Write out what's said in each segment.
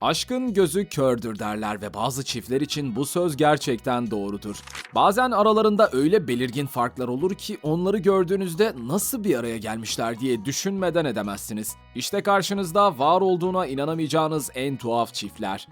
Aşkın gözü kördür derler ve bazı çiftler için bu söz gerçekten doğrudur. Bazen aralarında öyle belirgin farklar olur ki onları gördüğünüzde nasıl bir araya gelmişler diye düşünmeden edemezsiniz. İşte karşınızda var olduğuna inanamayacağınız en tuhaf çiftler.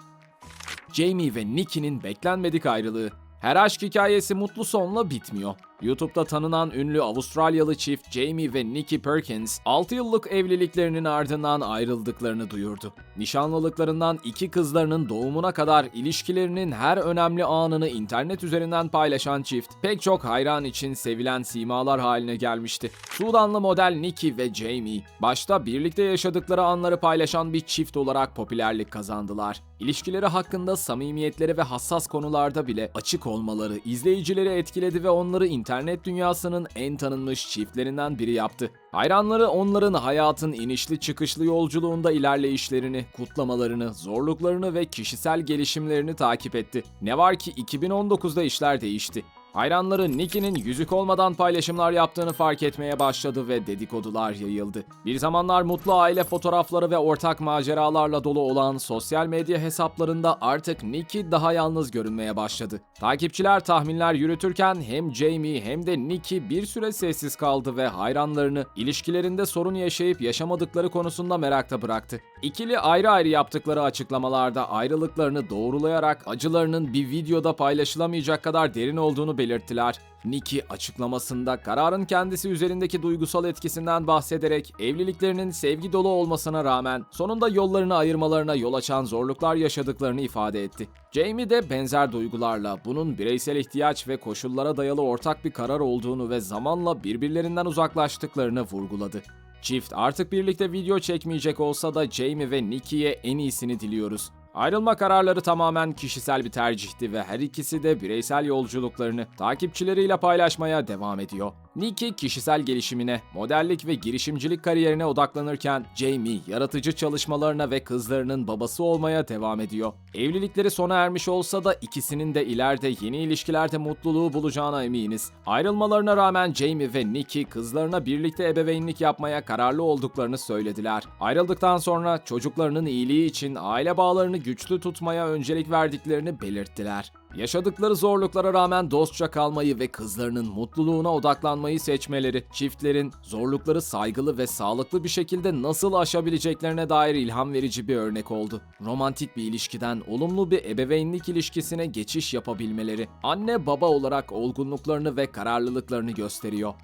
Jamie ve Nicky'nin beklenmedik ayrılığı. Her aşk hikayesi mutlu sonla bitmiyor. YouTube'da tanınan ünlü Avustralyalı çift Jamie ve Nicky Perkins 6 yıllık evliliklerinin ardından ayrıldıklarını duyurdu. Nişanlılıklarından iki kızlarının doğumuna kadar ilişkilerinin her önemli anını internet üzerinden paylaşan çift pek çok hayran için sevilen simalar haline gelmişti. Sudanlı model Nicky ve Jamie başta birlikte yaşadıkları anları paylaşan bir çift olarak popülerlik kazandılar. İlişkileri hakkında samimiyetleri ve hassas konularda bile açık olmaları izleyicileri etkiledi ve onları internet dünyasının en tanınmış çiftlerinden biri yaptı. Hayranları onların hayatın inişli çıkışlı yolculuğunda ilerleyişlerini, kutlamalarını, zorluklarını ve kişisel gelişimlerini takip etti. Ne var ki 2019'da işler değişti. Hayranları Nicky'nin yüzük olmadan paylaşımlar yaptığını fark etmeye başladı ve dedikodular yayıldı. Bir zamanlar mutlu aile fotoğrafları ve ortak maceralarla dolu olan sosyal medya hesaplarında artık Nicky daha yalnız görünmeye başladı. Takipçiler tahminler yürütürken hem Jamie hem de Nicky bir süre sessiz kaldı ve hayranlarını ilişkilerinde sorun yaşayıp yaşamadıkları konusunda merakta bıraktı. İkili ayrı ayrı yaptıkları açıklamalarda ayrılıklarını doğrulayarak acılarının bir videoda paylaşılamayacak kadar derin olduğunu belirttiler. Nicky açıklamasında kararın kendisi üzerindeki duygusal etkisinden bahsederek evliliklerinin sevgi dolu olmasına rağmen sonunda yollarını ayırmalarına yol açan zorluklar yaşadıklarını ifade etti. Jamie de benzer duygularla bunun bireysel ihtiyaç ve koşullara dayalı ortak bir karar olduğunu ve zamanla birbirlerinden uzaklaştıklarını vurguladı. Çift artık birlikte video çekmeyecek olsa da Jamie ve Nicky'ye en iyisini diliyoruz. Ayrılma kararları tamamen kişisel bir tercihti ve her ikisi de bireysel yolculuklarını takipçileriyle paylaşmaya devam ediyor. Nicky kişisel gelişimine, modellik ve girişimcilik kariyerine odaklanırken Jamie yaratıcı çalışmalarına ve kızlarının babası olmaya devam ediyor. Evlilikleri sona ermiş olsa da ikisinin de ileride yeni ilişkilerde mutluluğu bulacağına eminiz. Ayrılmalarına rağmen Jamie ve Nicky kızlarına birlikte ebeveynlik yapmaya kararlı olduklarını söylediler. Ayrıldıktan sonra çocuklarının iyiliği için aile bağlarını güçlü tutmaya öncelik verdiklerini belirttiler. Yaşadıkları zorluklara rağmen dostça kalmayı ve kızlarının mutluluğuna odaklanmayı seçmeleri, çiftlerin zorlukları saygılı ve sağlıklı bir şekilde nasıl aşabileceklerine dair ilham verici bir örnek oldu. Romantik bir ilişkiden olumlu bir ebeveynlik ilişkisine geçiş yapabilmeleri, anne baba olarak olgunluklarını ve kararlılıklarını gösteriyor.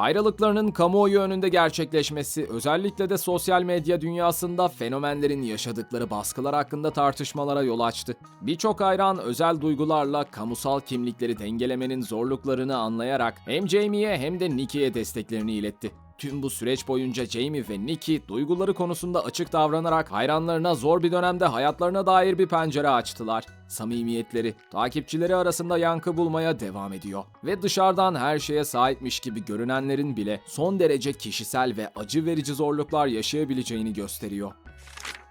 Ayrılıklarının kamuoyu önünde gerçekleşmesi özellikle de sosyal medya dünyasında fenomenlerin yaşadıkları baskılar hakkında tartışmalara yol açtı. Birçok hayran özel duygularla kamusal kimlikleri dengelemenin zorluklarını anlayarak hem Jamie'ye hem de Nicky'ye desteklerini iletti. Tüm bu süreç boyunca Jamie ve Nicky duyguları konusunda açık davranarak hayranlarına zor bir dönemde hayatlarına dair bir pencere açtılar. Samimiyetleri takipçileri arasında yankı bulmaya devam ediyor ve dışarıdan her şeye sahipmiş gibi görünenlerin bile son derece kişisel ve acı verici zorluklar yaşayabileceğini gösteriyor.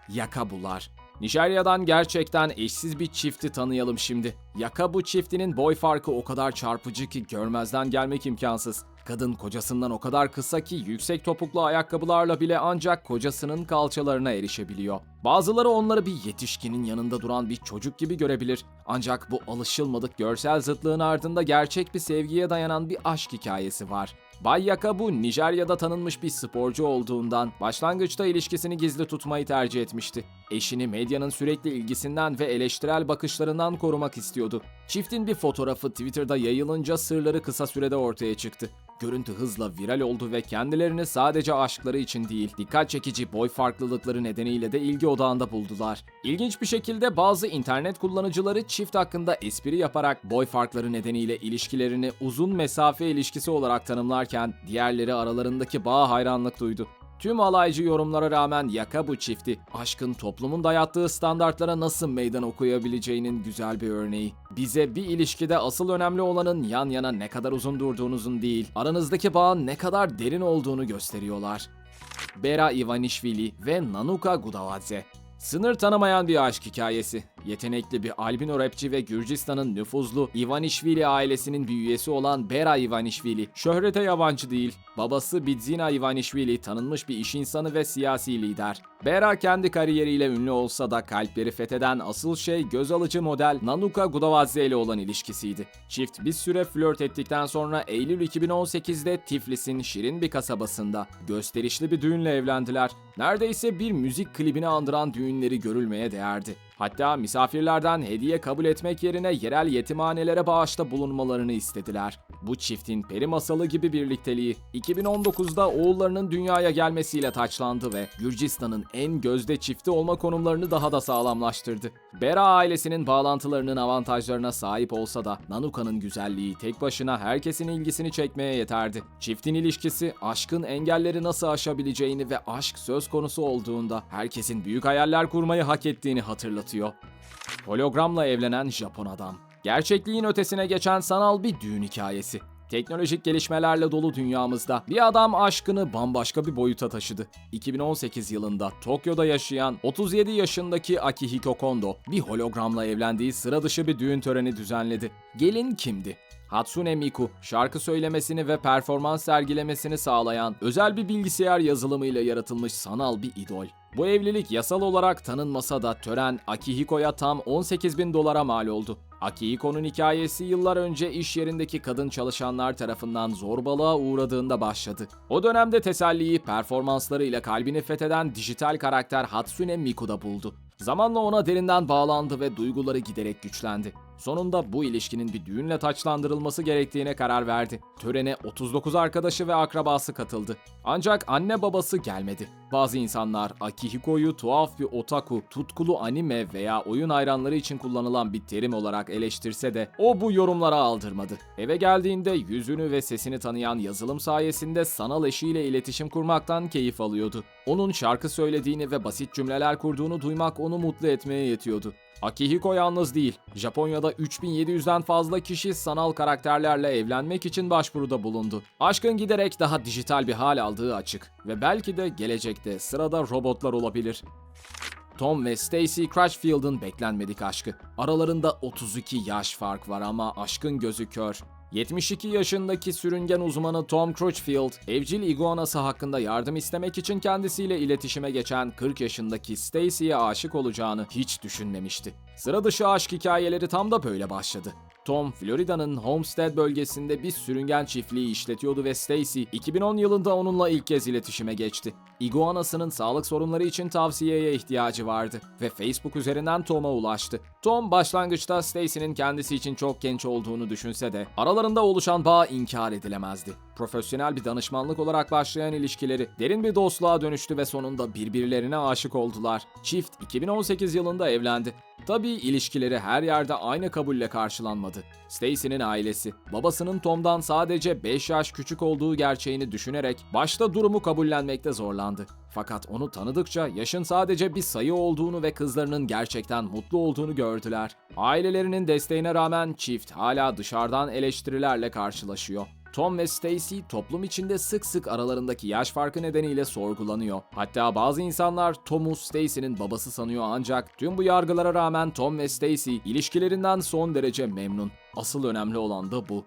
Yakabular. Nijerya'dan gerçekten eşsiz bir çifti tanıyalım şimdi. Yakabu çiftinin boy farkı o kadar çarpıcı ki görmezden gelmek imkansız. Kadın kocasından o kadar kısa ki yüksek topuklu ayakkabılarla bile ancak kocasının kalçalarına erişebiliyor. Bazıları onları bir yetişkinin yanında duran bir çocuk gibi görebilir. Ancak bu alışılmadık görsel zıtlığın ardında gerçek bir sevgiye dayanan bir aşk hikayesi var. Bay Yakabu Nijerya'da tanınmış bir sporcu olduğundan başlangıçta ilişkisini gizli tutmayı tercih etmişti. Eşini medyanın sürekli ilgisinden ve eleştirel bakışlarından korumak istiyordu. Çiftin bir fotoğrafı Twitter'da yayılınca sırları kısa sürede ortaya çıktı. Görüntü hızla viral oldu ve kendilerini sadece aşkları için değil, dikkat çekici boy farklılıkları nedeniyle de ilgi odağında buldular. İlginç bir şekilde bazı internet kullanıcıları çift hakkında espri yaparak boy farkları nedeniyle ilişkilerini uzun mesafe ilişkisi olarak tanımlarken diğerleri aralarındaki bağa hayranlık duydu. Tüm alaycı yorumlara rağmen Yakabu çifti, aşkın toplumun dayattığı standartlara nasıl meydan okuyabileceğinin güzel bir örneği. Bize bir ilişkide asıl önemli olanın yan yana ne kadar uzun durduğunuzun değil, aranızdaki bağın ne kadar derin olduğunu gösteriyorlar. Bera Ivanishvili ve Nanuka Gudavadze Sınır tanımayan bir aşk hikayesi. Yetenekli bir albino rapçi ve Gürcistan'ın nüfuzlu Ivanishvili ailesinin bir üyesi olan Bera Ivanishvili şöhrete yabancı değil. Babası Bidzina Ivanishvili tanınmış bir iş insanı ve siyasi lider. Bera kendi kariyeriyle ünlü olsa da kalpleri fetheden asıl şey göz alıcı model Nanuka Gudavadze ile olan ilişkisiydi. Çift bir süre flört ettikten sonra Eylül 2018'de Tiflis'in şirin bir kasabasında gösterişli bir düğünle evlendiler. Neredeyse bir müzik klibini andıran düğünleri görülmeye değerdi. Hatta misafirlerden hediye kabul etmek yerine yerel yetimhanelere bağışta bulunmalarını istediler. Bu çiftin peri masalı gibi birlikteliği 2019'da oğullarının dünyaya gelmesiyle taçlandı ve Gürcistan'ın en gözde çifti olma konumlarını daha da sağlamlaştırdı. Bera ailesinin bağlantılarının avantajlarına sahip olsa da Nanuka'nın güzelliği tek başına herkesin ilgisini çekmeye yeterdi. Çiftin ilişkisi aşkın engelleri nasıl aşabileceğini ve aşk söz konusu olduğunda herkesin büyük hayaller kurmayı hak ettiğini hatırlatıyor. Hologramla evlenen Japon adam. Gerçekliğin ötesine geçen sanal bir düğün hikayesi. Teknolojik gelişmelerle dolu dünyamızda bir adam aşkını bambaşka bir boyuta taşıdı. 2018 yılında Tokyo'da yaşayan 37 yaşındaki Akihiko Kondo bir hologramla evlendiği sıra dışı bir düğün töreni düzenledi. Gelin kimdi? Hatsune Miku, şarkı söylemesini ve performans sergilemesini sağlayan özel bir bilgisayar yazılımıyla yaratılmış sanal bir idol. Bu evlilik yasal olarak tanınmasa da tören Akihiko'ya tam 18 bin dolara mal oldu. Akihiko'nun hikayesi yıllar önce iş yerindeki kadın çalışanlar tarafından zorbalığa uğradığında başladı. O dönemde teselliyi performanslarıyla kalbini fetheden dijital karakter Hatsune Miku'da buldu. Zamanla ona derinden bağlandı ve duyguları giderek güçlendi. Sonunda bu ilişkinin bir düğünle taçlandırılması gerektiğine karar verdi. Törene 39 arkadaşı ve akrabası katıldı. Ancak anne babası gelmedi. Bazı insanlar Akihiko'yu tuhaf bir otaku, tutkulu anime veya oyun hayranları için kullanılan bir terim olarak eleştirse de o bu yorumlara aldırmadı. Eve geldiğinde yüzünü ve sesini tanıyan yazılım sayesinde sanal eşiyle iletişim kurmaktan keyif alıyordu. Onun şarkı söylediğini ve basit cümleler kurduğunu duymak onu mutlu etmeye yetiyordu. Akihiko yalnız değil. Japonya'da 3700'den fazla kişi sanal karakterlerle evlenmek için başvuruda bulundu. Aşkın giderek daha dijital bir hal aldığı açık ve belki de gelecekte sırada robotlar olabilir. Tom ve Stacy Crutchfield'ın beklenmedik aşkı. Aralarında 32 yaş fark var ama aşkın gözü kör. 72 yaşındaki sürüngen uzmanı Tom Crutchfield, evcil iguanası hakkında yardım istemek için kendisiyle iletişime geçen 40 yaşındaki Stacy'ye aşık olacağını hiç düşünmemişti. Sıra dışı aşk hikayeleri tam da böyle başladı. Tom, Florida'nın Homestead bölgesinde bir sürüngen çiftliği işletiyordu ve Stacy 2010 yılında onunla ilk kez iletişime geçti. Iguanasının sağlık sorunları için tavsiyeye ihtiyacı vardı ve Facebook üzerinden Tom'a ulaştı. Tom başlangıçta Stacy'nin kendisi için çok genç olduğunu düşünse de aralarında oluşan bağ inkar edilemezdi. Profesyonel bir danışmanlık olarak başlayan ilişkileri derin bir dostluğa dönüştü ve sonunda birbirlerine aşık oldular. Çift 2018 yılında evlendi. Tabii ilişkileri her yerde aynı kabulle karşılanmadı. Stacy'nin ailesi, babasının Tom'dan sadece 5 yaş küçük olduğu gerçeğini düşünerek başta durumu kabullenmekte zorlandı. Fakat onu tanıdıkça yaşın sadece bir sayı olduğunu ve kızlarının gerçekten mutlu olduğunu gördüler. Ailelerinin desteğine rağmen çift hala dışarıdan eleştirilerle karşılaşıyor. Tom ve Stacy toplum içinde sık sık aralarındaki yaş farkı nedeniyle sorgulanıyor. Hatta bazı insanlar Tom'u Stacy'nin babası sanıyor ancak tüm bu yargılara rağmen Tom ve Stacy ilişkilerinden son derece memnun. Asıl önemli olan da bu.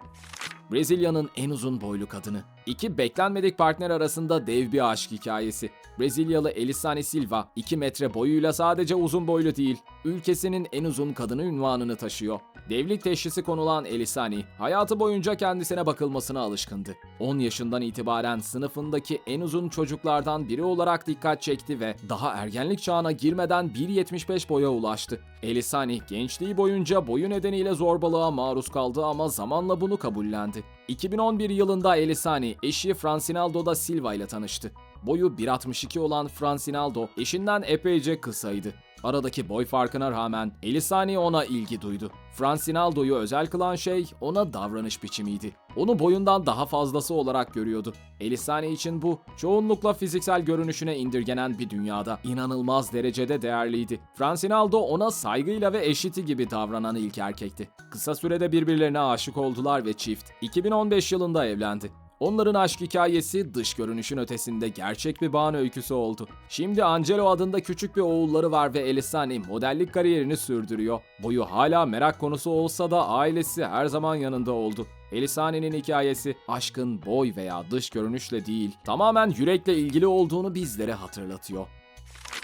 Brezilya'nın en uzun boylu kadını. İki beklenmedik partner arasında dev bir aşk hikayesi. Brezilyalı Elisane Silva 2 metre boyuyla sadece uzun boylu değil, ülkesinin en uzun kadını ünvanını taşıyor. Devlik teşhisi konulan Elisani, hayatı boyunca kendisine bakılmasına alışkındı. 10 yaşından itibaren sınıfındaki en uzun çocuklardan biri olarak dikkat çekti ve daha ergenlik çağına girmeden 1.75 boya ulaştı. Elisani gençliği boyunca boyu nedeniyle zorbalığa maruz kaldı ama zamanla bunu kabullendi. 2011 yılında Elisani eşi Francinaldo da Silva ile tanıştı. Boyu 1.62 olan Francinaldo eşinden epeyce kısaydı. Aradaki boy farkına rağmen Elisani ona ilgi duydu. Francinaldo'yu özel kılan şey ona davranış biçimiydi. Onu boyundan daha fazlası olarak görüyordu. Elisani için bu çoğunlukla fiziksel görünüşüne indirgenen bir dünyada inanılmaz derecede değerliydi. Francinaldo ona saygıyla ve eşiti gibi davranan ilk erkekti. Kısa sürede birbirlerine aşık oldular ve çift 2015 yılında evlendi. Onların aşk hikayesi dış görünüşün ötesinde gerçek bir bağın öyküsü oldu. Şimdi Angelo adında küçük bir oğulları var ve Elisani modellik kariyerini sürdürüyor. Boyu hala merak konusu olsa da ailesi her zaman yanında oldu. Elisani'nin hikayesi aşkın boy veya dış görünüşle değil, tamamen yürekle ilgili olduğunu bizlere hatırlatıyor.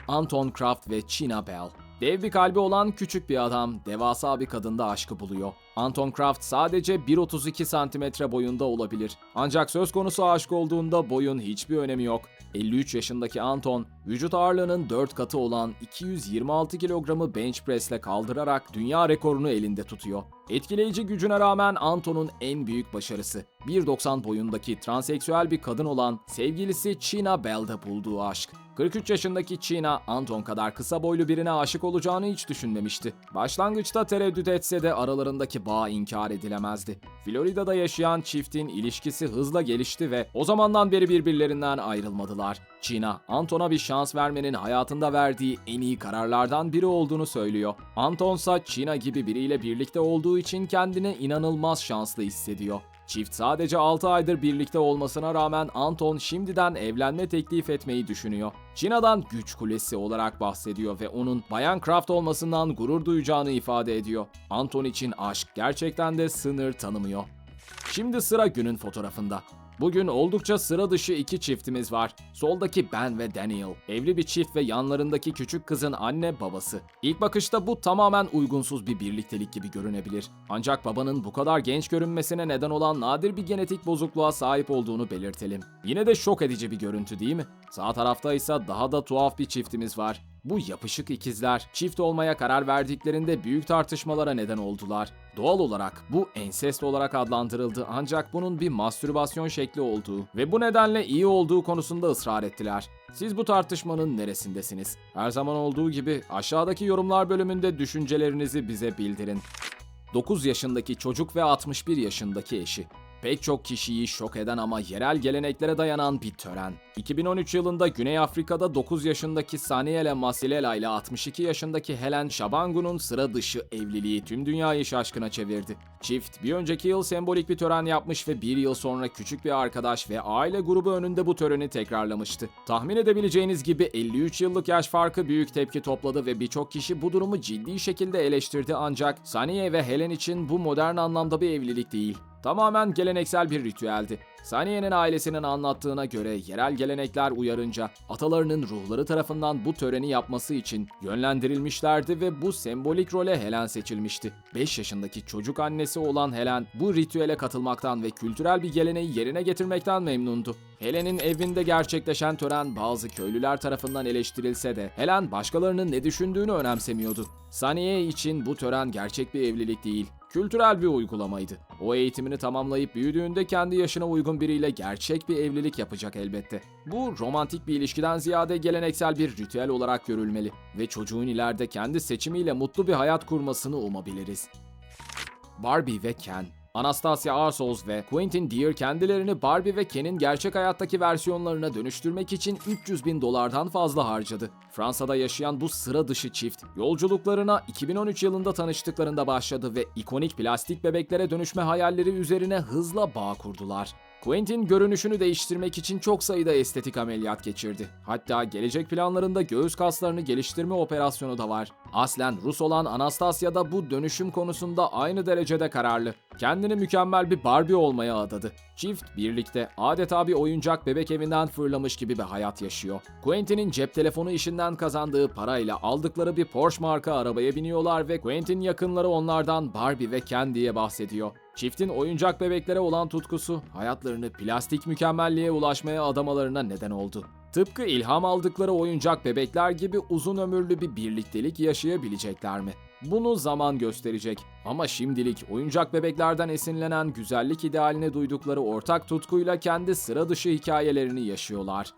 Anton Kraft ve China Bell. Dev bir kalbi olan küçük bir adam, devasa bir kadında aşkı buluyor. Anton Kraft sadece 1.32 santimetre boyunda olabilir. Ancak söz konusu aşk olduğunda boyun hiçbir önemi yok. 53 yaşındaki Anton, vücut ağırlığının 4 katı olan 226 kilogramı bench press'le kaldırarak dünya rekorunu elinde tutuyor. Etkileyici gücüne rağmen Anton'un en büyük başarısı, 1.90 boyundaki transseksüel bir kadın olan sevgilisi China Bell'de bulduğu aşk. 43 yaşındaki China, Anton kadar kısa boylu birine aşık olacağını hiç düşünmemişti. Başlangıçta tereddüt etse de aralarındaki bağ inkar edilemezdi. Florida'da yaşayan çiftin ilişkisi hızla gelişti ve o zamandan beri birbirlerinden ayrılmadılar. China, Anton'a bir şans vermenin hayatında verdiği en iyi kararlardan biri olduğunu söylüyor. Anton ise China gibi biriyle birlikte olduğu için kendini inanılmaz şanslı hissediyor. Çift sadece 6 aydır birlikte olmasına rağmen Anton şimdiden evlenme teklif etmeyi düşünüyor. China'dan güç kulesi olarak bahsediyor ve onun Bayan Kraft olmasından gurur duyacağını ifade ediyor. Anton için aşk gerçekten de sınır tanımıyor. Şimdi sıra günün fotoğrafında. Bugün oldukça sıra dışı iki çiftimiz var. Soldaki ben ve Daniel. Evli bir çift ve yanlarındaki küçük kızın anne babası. İlk bakışta bu tamamen uygunsuz bir birliktelik gibi görünebilir. Ancak babanın bu kadar genç görünmesine neden olan nadir bir genetik bozukluğa sahip olduğunu belirtelim. Yine de şok edici bir görüntü değil mi? Sağ tarafta ise daha da tuhaf bir çiftimiz var. Bu yapışık ikizler çift olmaya karar verdiklerinde büyük tartışmalara neden oldular. Doğal olarak bu ensest olarak adlandırıldı ancak bunun bir mastürbasyon şekli olduğu ve bu nedenle iyi olduğu konusunda ısrar ettiler. Siz bu tartışmanın neresindesiniz? Her zaman olduğu gibi aşağıdaki yorumlar bölümünde düşüncelerinizi bize bildirin. 9 yaşındaki çocuk ve 61 yaşındaki eşi. Pek çok kişiyi şok eden ama yerel geleneklere dayanan bir tören. 2013 yılında Güney Afrika'da 9 yaşındaki Saniele Masilela ile 62 yaşındaki Helen Shabangu'nun sıra dışı evliliği tüm dünyayı şaşkına çevirdi. Çift bir önceki yıl sembolik bir tören yapmış ve bir yıl sonra küçük bir arkadaş ve aile grubu önünde bu töreni tekrarlamıştı. Tahmin edebileceğiniz gibi 53 yıllık yaş farkı büyük tepki topladı ve birçok kişi bu durumu ciddi şekilde eleştirdi ancak Saniye ve Helen için bu modern anlamda bir evlilik değil. Tamamen geleneksel bir ritüeldi. Saniye'nin ailesinin anlattığına göre yerel gelenekler uyarınca atalarının ruhları tarafından bu töreni yapması için yönlendirilmişlerdi ve bu sembolik role Helen seçilmişti. 5 yaşındaki çocuk annesi olan Helen bu ritüele katılmaktan ve kültürel bir geleneği yerine getirmekten memnundu. Helen'in evinde gerçekleşen tören bazı köylüler tarafından eleştirilse de Helen başkalarının ne düşündüğünü önemsemiyordu. Saniye için bu tören gerçek bir evlilik değil, kültürel bir uygulamaydı. O eğitimini tamamlayıp büyüdüğünde kendi yaşına uygun biriyle gerçek bir evlilik yapacak elbette. Bu romantik bir ilişkiden ziyade geleneksel bir ritüel olarak görülmeli ve çocuğun ileride kendi seçimiyle mutlu bir hayat kurmasını umabiliriz. Barbie ve Ken Anastasia Arsos ve Quentin Deere kendilerini Barbie ve Ken'in gerçek hayattaki versiyonlarına dönüştürmek için 300 bin dolardan fazla harcadı. Fransa'da yaşayan bu sıra dışı çift yolculuklarına 2013 yılında tanıştıklarında başladı ve ikonik plastik bebeklere dönüşme hayalleri üzerine hızla bağ kurdular. Quentin görünüşünü değiştirmek için çok sayıda estetik ameliyat geçirdi. Hatta gelecek planlarında göğüs kaslarını geliştirme operasyonu da var. Aslen Rus olan Anastasia da bu dönüşüm konusunda aynı derecede kararlı. Kendini mükemmel bir Barbie olmaya adadı. Çift birlikte adeta bir oyuncak bebek evinden fırlamış gibi bir hayat yaşıyor. Quentin'in cep telefonu işinden kazandığı parayla aldıkları bir Porsche marka arabaya biniyorlar ve Quentin yakınları onlardan Barbie ve Ken diye bahsediyor. Çiftin oyuncak bebeklere olan tutkusu hayatlarını plastik mükemmelliğe ulaşmaya adamalarına neden oldu. Tıpkı ilham aldıkları oyuncak bebekler gibi uzun ömürlü bir birliktelik yaşayabilecekler mi? Bunu zaman gösterecek. Ama şimdilik oyuncak bebeklerden esinlenen güzellik idealine duydukları ortak tutkuyla kendi sıra dışı hikayelerini yaşıyorlar.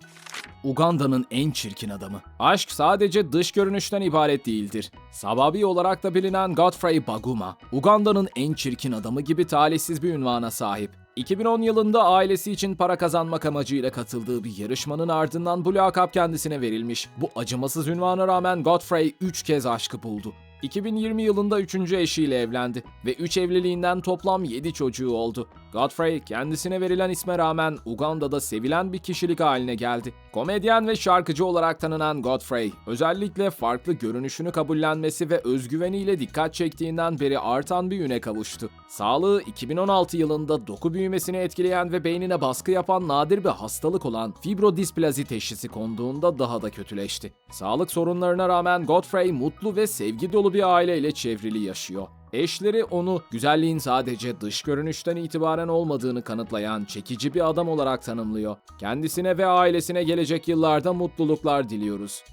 Uganda'nın en çirkin adamı. Aşk sadece dış görünüşten ibaret değildir. Sababi olarak da bilinen Godfrey Baguma, Uganda'nın en çirkin adamı gibi talihsiz bir ünvana sahip. 2010 yılında ailesi için para kazanmak amacıyla katıldığı bir yarışmanın ardından bu lakap kendisine verilmiş. Bu acımasız ünvana rağmen Godfrey 3 kez aşkı buldu. 2020 yılında 3. eşiyle evlendi ve 3 evliliğinden toplam 7 çocuğu oldu. Godfrey kendisine verilen isme rağmen Uganda'da sevilen bir kişilik haline geldi. Komedyen ve şarkıcı olarak tanınan Godfrey, özellikle farklı görünüşünü kabullenmesi ve özgüveniyle dikkat çektiğinden beri artan bir üne kavuştu. Sağlığı 2016 yılında doku büyümesini etkileyen ve beynine baskı yapan nadir bir hastalık olan fibrodisplazi teşhisi konduğunda daha da kötüleşti. Sağlık sorunlarına rağmen Godfrey mutlu ve sevgi dolu bir aileyle çevrili yaşıyor. Eşleri onu güzelliğin sadece dış görünüşten itibaren olmadığını kanıtlayan çekici bir adam olarak tanımlıyor. Kendisine ve ailesine gelecek yıllarda mutluluklar diliyoruz.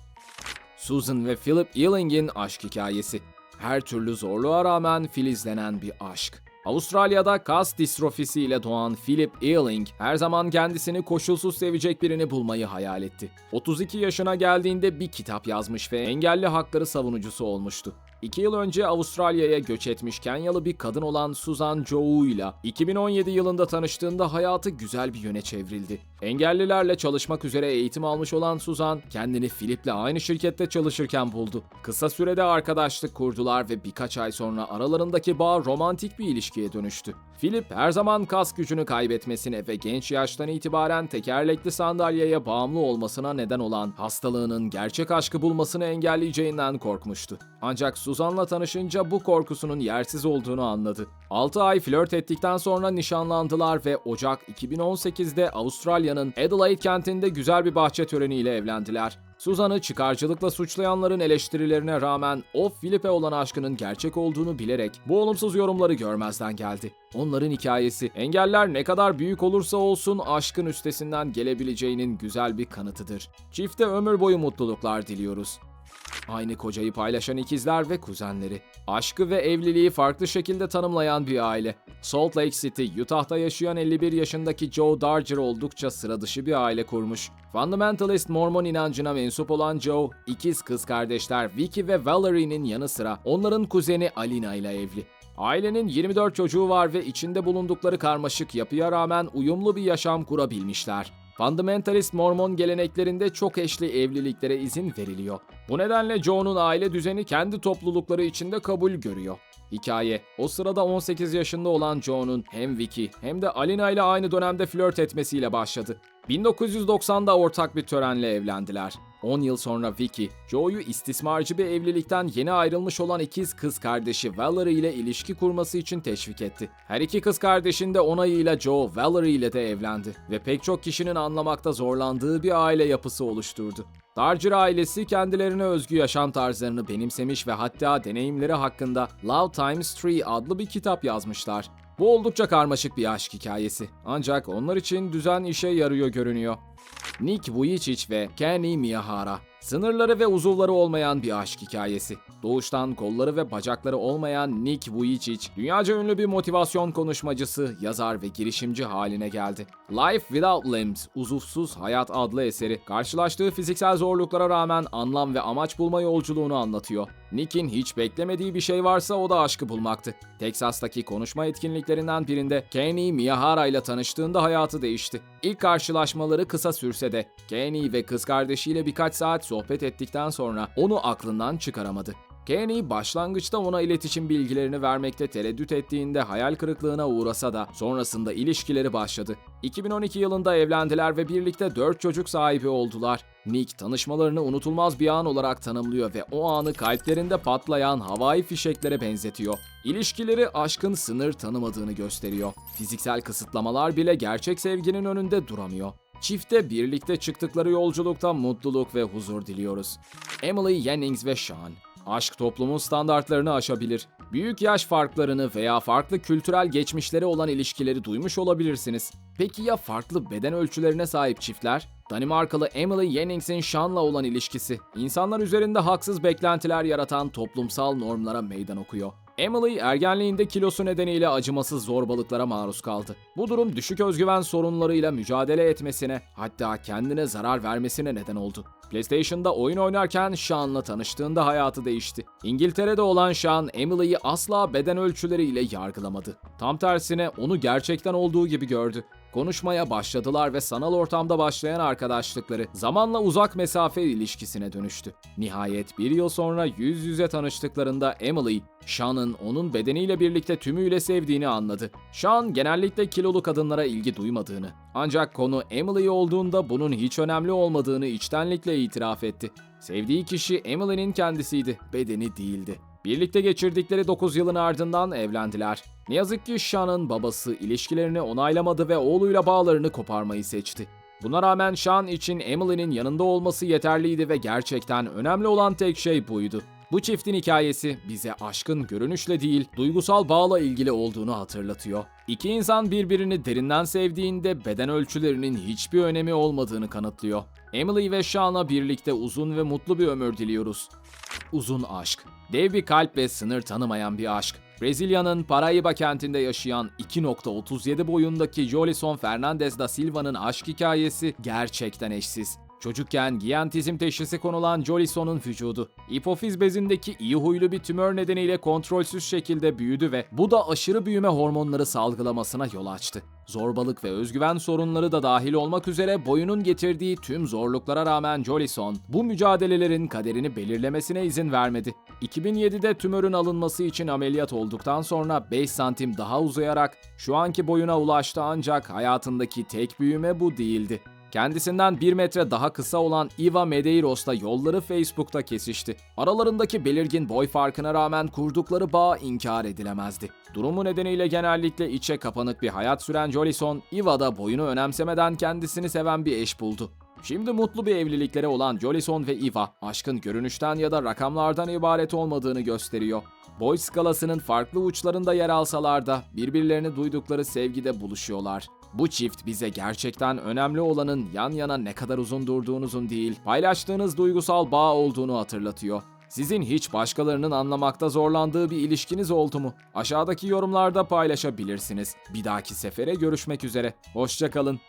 Susan ve Philip Ealing'in aşk hikayesi. Her türlü zorluğa rağmen filizlenen bir aşk. Avustralya'da kas distrofisi ile doğan Philip Ealing her zaman kendisini koşulsuz sevecek birini bulmayı hayal etti. 32 yaşına geldiğinde bir kitap yazmış ve engelli hakları savunucusu olmuştu. İki yıl önce Avustralya'ya göç etmiş Kenyalı bir kadın olan Susan Joe ile 2017 yılında tanıştığında hayatı güzel bir yöne çevrildi. Engellilerle çalışmak üzere eğitim almış olan Susan, kendini Philip'le aynı şirkette çalışırken buldu. Kısa sürede arkadaşlık kurdular ve birkaç ay sonra aralarındaki bağ romantik bir ilişkiye dönüştü. Philip her zaman kas gücünü kaybetmesine ve genç yaştan itibaren tekerlekli sandalyeye bağımlı olmasına neden olan hastalığının gerçek aşkı bulmasını engelleyeceğinden korkmuştu. Ancak Suzan'la tanışınca bu korkusunun yersiz olduğunu anladı. 6 ay flört ettikten sonra nişanlandılar ve Ocak 2018'de Avustralya'nın Adelaide kentinde güzel bir bahçe töreniyle evlendiler. Suzan'ı çıkarcılıkla suçlayanların eleştirilerine rağmen o Philip'e olan aşkının gerçek olduğunu bilerek bu olumsuz yorumları görmezden geldi. Onların hikayesi engeller ne kadar büyük olursa olsun aşkın üstesinden gelebileceğinin güzel bir kanıtıdır. Çifte ömür boyu mutluluklar diliyoruz. Aynı kocayı paylaşan ikizler ve kuzenleri. Aşkı ve evliliği farklı şekilde tanımlayan bir aile. Salt Lake City, Utah'ta yaşayan 51 yaşındaki Joe Darger oldukça sıra dışı bir aile kurmuş. Fundamentalist Mormon inancına mensup olan Joe, ikiz kız kardeşler Vicky ve Valerie'nin yanı sıra onların kuzeni Alina ile evli. Ailenin 24 çocuğu var ve içinde bulundukları karmaşık yapıya rağmen uyumlu bir yaşam kurabilmişler. Fundamentalist Mormon geleneklerinde çok eşli evliliklere izin veriliyor. Bu nedenle Joe'nun aile düzeni kendi toplulukları içinde kabul görüyor. Hikaye, o sırada 18 yaşında olan Joe'nun hem Vicky hem de Alina ile aynı dönemde flört etmesiyle başladı. 1990'da ortak bir törenle evlendiler. 10 yıl sonra Vicky, Joe'yu istismarcı bir evlilikten yeni ayrılmış olan ikiz kız kardeşi Valerie ile ilişki kurması için teşvik etti. Her iki kız kardeşin de onayıyla Joe, Valerie ile de evlendi ve pek çok kişinin anlamakta zorlandığı bir aile yapısı oluşturdu. Darger ailesi kendilerine özgü yaşam tarzlarını benimsemiş ve hatta deneyimleri hakkında Love Times 3 adlı bir kitap yazmışlar. Bu oldukça karmaşık bir aşk hikayesi. Ancak onlar için düzen işe yarıyor görünüyor. Nick Vujicic ve Kenny Miyahara. Sınırları ve uzuvları olmayan bir aşk hikayesi. Doğuştan kolları ve bacakları olmayan Nick Vujicic, dünyaca ünlü bir motivasyon konuşmacısı, yazar ve girişimci haline geldi. Life Without Limbs, Uzuvsuz Hayat adlı eseri, karşılaştığı fiziksel zorluklara rağmen anlam ve amaç bulma yolculuğunu anlatıyor. Nick'in hiç beklemediği bir şey varsa o da aşkı bulmaktı. Teksas'taki konuşma etkinliklerinden birinde Kenny Miyahara ile tanıştığında hayatı değişti. İlk karşılaşmaları kısa sürse de Kenny ve kız kardeşiyle birkaç saat sohbet ettikten sonra onu aklından çıkaramadı. Kenny başlangıçta ona iletişim bilgilerini vermekte tereddüt ettiğinde hayal kırıklığına uğrasa da sonrasında ilişkileri başladı. 2012 yılında evlendiler ve birlikte 4 çocuk sahibi oldular. Nick tanışmalarını unutulmaz bir an olarak tanımlıyor ve o anı kalplerinde patlayan havai fişeklere benzetiyor. İlişkileri aşkın sınır tanımadığını gösteriyor. Fiziksel kısıtlamalar bile gerçek sevginin önünde duramıyor. Çifte birlikte çıktıkları yolculukta mutluluk ve huzur diliyoruz. Emily Jennings ve Sean Aşk toplumun standartlarını aşabilir. Büyük yaş farklarını veya farklı kültürel geçmişleri olan ilişkileri duymuş olabilirsiniz. Peki ya farklı beden ölçülerine sahip çiftler? Danimarkalı Emily Jennings'in Sean'la olan ilişkisi, insanlar üzerinde haksız beklentiler yaratan toplumsal normlara meydan okuyor. Emily ergenliğinde kilosu nedeniyle acımasız zorbalıklara maruz kaldı. Bu durum düşük özgüven sorunlarıyla mücadele etmesine, hatta kendine zarar vermesine neden oldu. PlayStation'da oyun oynarken Sean'la tanıştığında hayatı değişti. İngiltere'de olan Sean, Emily'yi asla beden ölçüleriyle yargılamadı. Tam tersine onu gerçekten olduğu gibi gördü. Konuşmaya başladılar ve sanal ortamda başlayan arkadaşlıkları zamanla uzak mesafe ilişkisine dönüştü. Nihayet bir yıl sonra yüz yüze tanıştıklarında Emily, Sean'ın onun bedeniyle birlikte tümüyle sevdiğini anladı. Sean genellikle kilolu kadınlara ilgi duymadığını, ancak konu Emily olduğunda bunun hiç önemli olmadığını içtenlikle itiraf etti. Sevdiği kişi Emily'nin kendisiydi, bedeni değildi. Birlikte geçirdikleri 9 yılın ardından evlendiler. Ne yazık ki Sean'ın babası ilişkilerini onaylamadı ve oğluyla bağlarını koparmayı seçti. Buna rağmen Sean için Emily'nin yanında olması yeterliydi ve gerçekten önemli olan tek şey buydu. Bu çiftin hikayesi bize aşkın görünüşle değil, duygusal bağla ilgili olduğunu hatırlatıyor. İki insan birbirini derinden sevdiğinde beden ölçülerinin hiçbir önemi olmadığını kanıtlıyor. Emily ve Sean'a birlikte uzun ve mutlu bir ömür diliyoruz. Uzun aşk. Dev bir kalp ve sınır tanımayan bir aşk. Brezilya'nın Paraíba kentinde yaşayan 2.37 boyundaki Jolison Fernandes da Silva'nın aşk hikayesi gerçekten eşsiz. Çocukken giyantizm teşhisi konulan Jolison'un vücudu, hipofiz bezindeki iyi huylu bir tümör nedeniyle kontrolsüz şekilde büyüdü ve bu da aşırı büyüme hormonları salgılamasına yol açtı. Zorbalık ve özgüven sorunları da dahil olmak üzere boyunun getirdiği tüm zorluklara rağmen Jolison, bu mücadelelerin kaderini belirlemesine izin vermedi. 2007'de tümörün alınması için ameliyat olduktan sonra 5 santim daha uzayarak şu anki boyuna ulaştı ancak hayatındaki tek büyüme bu değildi. Kendisinden 1 metre daha kısa olan Eva Medeiros'la yolları Facebook'ta kesişti. Aralarındaki belirgin boy farkına rağmen kurdukları bağ inkar edilemezdi. Durumu nedeniyle genellikle içe kapanık bir hayat süren Jolison, Eva da boyunu önemsemeden kendisini seven bir eş buldu. Şimdi mutlu bir evlilikleri olan Jolison ve Eva, aşkın görünüşten ya da rakamlardan ibaret olmadığını gösteriyor. Boy skalasının farklı uçlarında yer alsalar da birbirlerini duydukları sevgide buluşuyorlar. Bu çift bize gerçekten önemli olanın yan yana ne kadar uzun durduğunuzun değil, paylaştığınız duygusal bağ olduğunu hatırlatıyor. Sizin hiç başkalarının anlamakta zorlandığı bir ilişkiniz oldu mu? Aşağıdaki yorumlarda paylaşabilirsiniz. Bir dahaki sefere görüşmek üzere. Hoşçakalın.